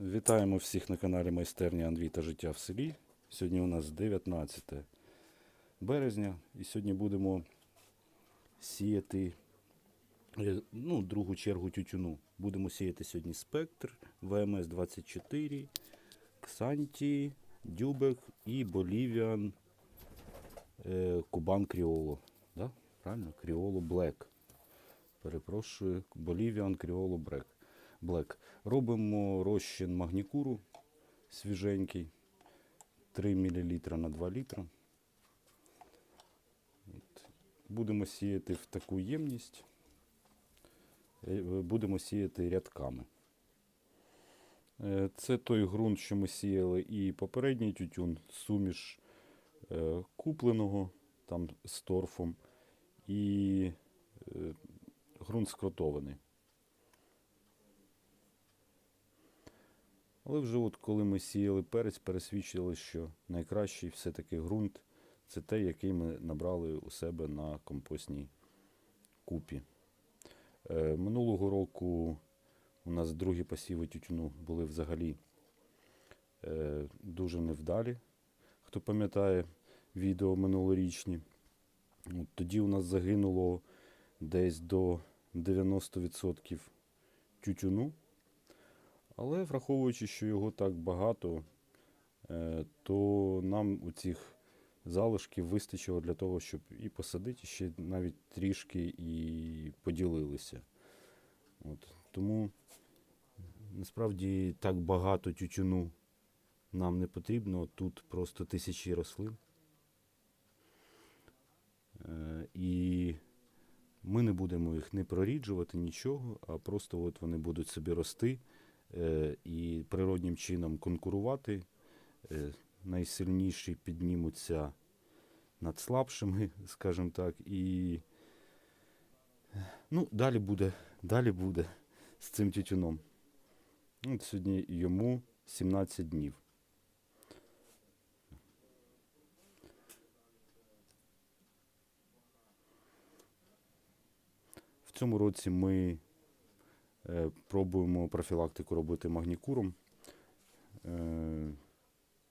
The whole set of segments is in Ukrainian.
Вітаємо всіх на каналі Майстерня Андрій та життя в селі. Сьогодні у нас 19 березня і сьогодні будемо сіяти е, ну, другу чергу тютюну. Будемо сіяти сьогодні спектр, ВМС 24, Ксанті, Дюбек і Болівіан е, Кубан Кріоло. Да? Правильно? Кріоло Блек. Перепрошую, Болівіан Кріоло Брек. Блек. Робимо розчин магнікуру свіженький. 3 мл на 2 літра. Будемо сіяти в таку ємність. Е, Будемо сіяти рядками. Е, Це той ґрунт, що ми сіяли і попередній тютюн, суміш е, купленого там з торфом і е, ґрунт скротований. Але вже от коли ми сіяли перець, пересвідчили, що найкращий все-таки ґрунт це той, який ми набрали у себе на компостній купі. Е, минулого року у нас другі посіви тютюну були взагалі е, дуже невдалі. Хто пам'ятає відео минулорічні, от тоді у нас загинуло десь до 90% тютюну. Але враховуючи, що його так багато, е, то нам у цих залишків вистачило для того, щоб і посадити і ще навіть трішки і поділилися. От. Тому насправді так багато тютюну нам не потрібно. Тут просто тисячі рослин. Е, І ми не будемо їх не проріджувати, нічого, а просто от вони будуть собі рости і природнім чином конкурувати. Е, Найсильніші піднімуться над слабшими, скажімо так, і ну, далі буде, далі буде з цим тютюном. От сьогодні йому 17 днів. В цьому році ми е, пробуємо профілактику робити магнікуром. Е,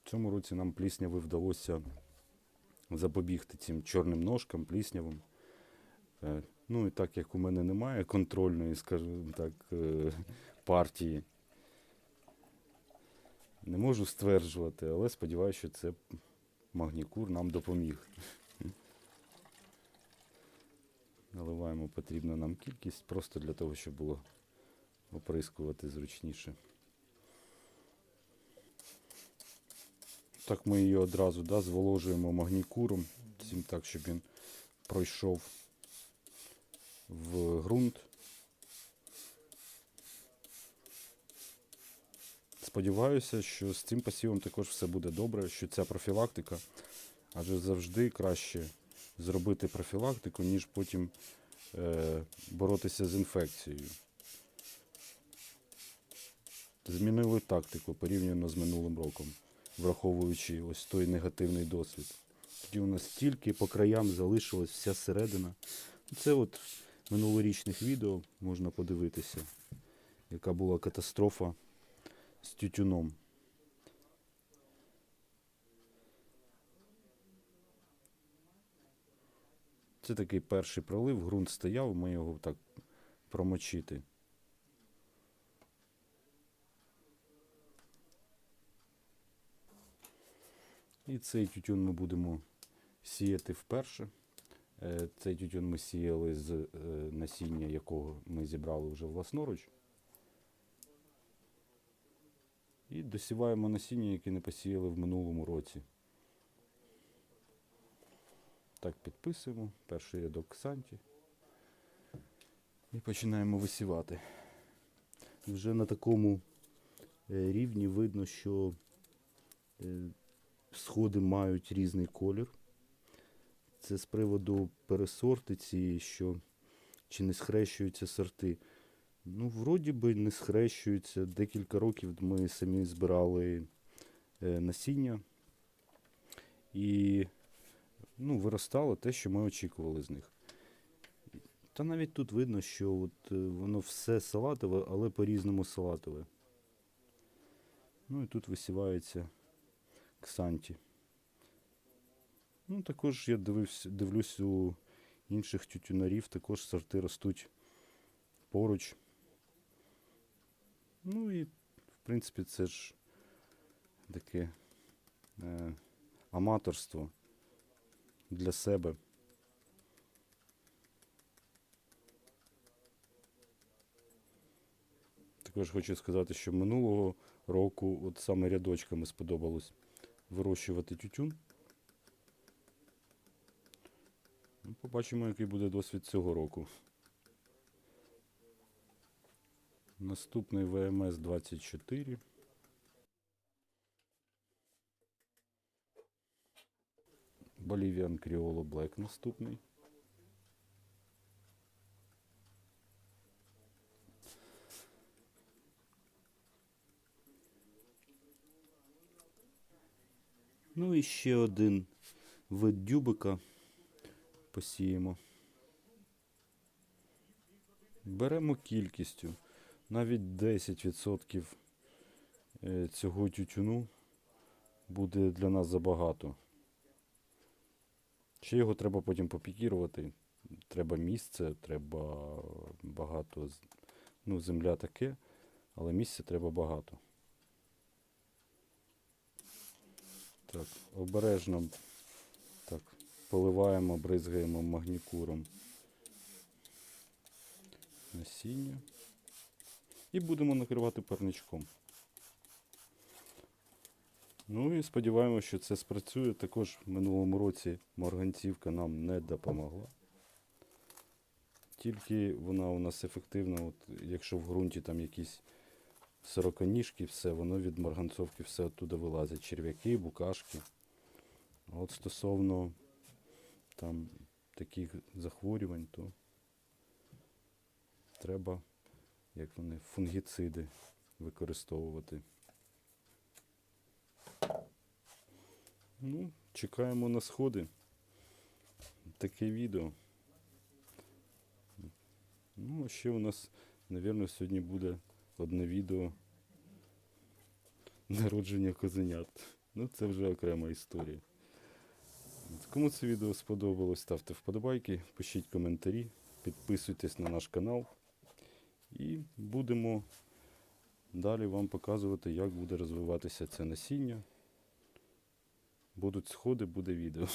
в цьому році нам плісняві вдалося запобігти цим чорним ножкам, пліснявим. Е, ну і так як у мене немає контрольної, скажімо так, е, партії, не можу стверджувати, але сподіваюся, що це магнікур нам допоміг. Наливаємо потрібну нам кількість просто для того, щоб було оприскувати зручніше. Так ми її одразу да, зволожуємо магнікуром, цим так, щоб він пройшов в ґрунт. Сподіваюся, що з цим посівом також все буде добре, що ця профілактика, адже завжди краще зробити профілактику, ніж потім е, боротися з інфекцією. Змінили тактику порівняно з минулим роком, враховуючи ось той негативний досвід. Тоді у нас тільки по краям залишилась вся середина. Це от минулорічних відео можна подивитися, яка була катастрофа з тютюном. Це такий перший пролив, ґрунт стояв, ми його так промочити. І цей тютюн ми будемо сіяти вперше. Е, Цей тютюн ми сіяли з е, насіння, якого ми зібрали вже власноруч. І досіваємо насіння, яке не посіяли в минулому році. Так, підписуємо. Перший рядок ксанті. І починаємо висівати. Вже на такому е, рівні видно, що сходи мають різний колір. Це з приводу пересорти цієї, що чи не схрещуються сорти. Ну, вроді би не схрещуються. Декілька років ми самі збирали е, насіння і ну, виростало те, що ми очікували з них. Та навіть тут видно, що от, е, воно все салатове, але по-різному салатове. Ну і тут висівається ксанті. Ну, також я дивився, дивлюсь у інших тютюнарів, також сорти ростуть поруч. Ну і, в принципі, це ж таке е, аматорство для себе. Також хочу сказати, що минулого року от саме рядочками сподобалось вирощувати тютюн. Ну, Побачимо, який буде досвід цього року. Наступний ВМС 24. Bolivian Criollo Black наступний. Ну і ще один вид дюбика посіємо. Беремо кількістю. Навіть 10% е, цього тютюну буде для нас забагато. Ще його треба потім попікірувати. Треба місце, треба багато. Ну, земля таке, але місця треба багато. Так, обережно так, поливаємо, бризгаємо магнікуром насіння. І будемо накривати парничком. Ну і сподіваємося, що це спрацює. Також в минулому році морганцівка нам не допомогла. Тільки вона у нас ефективна, от, якщо в ґрунті там якісь сороконіжки, все, воно від марганцовки все оттуда вилазить. Черв'яки, букашки. А от стосовно там таких захворювань, то треба, як вони, фунгіциди використовувати. Ну, чекаємо на сходи. Таке відео. Ну, ще у нас, мабуть, сьогодні буде одне відео народження козенят. Ну, це вже окрема історія. Кому це відео сподобалось, ставте вподобайки, пишіть коментарі, підписуйтесь на наш канал. І будемо далі вам показувати, як буде розвиватися це насіння. Будуть сходи, буде відео.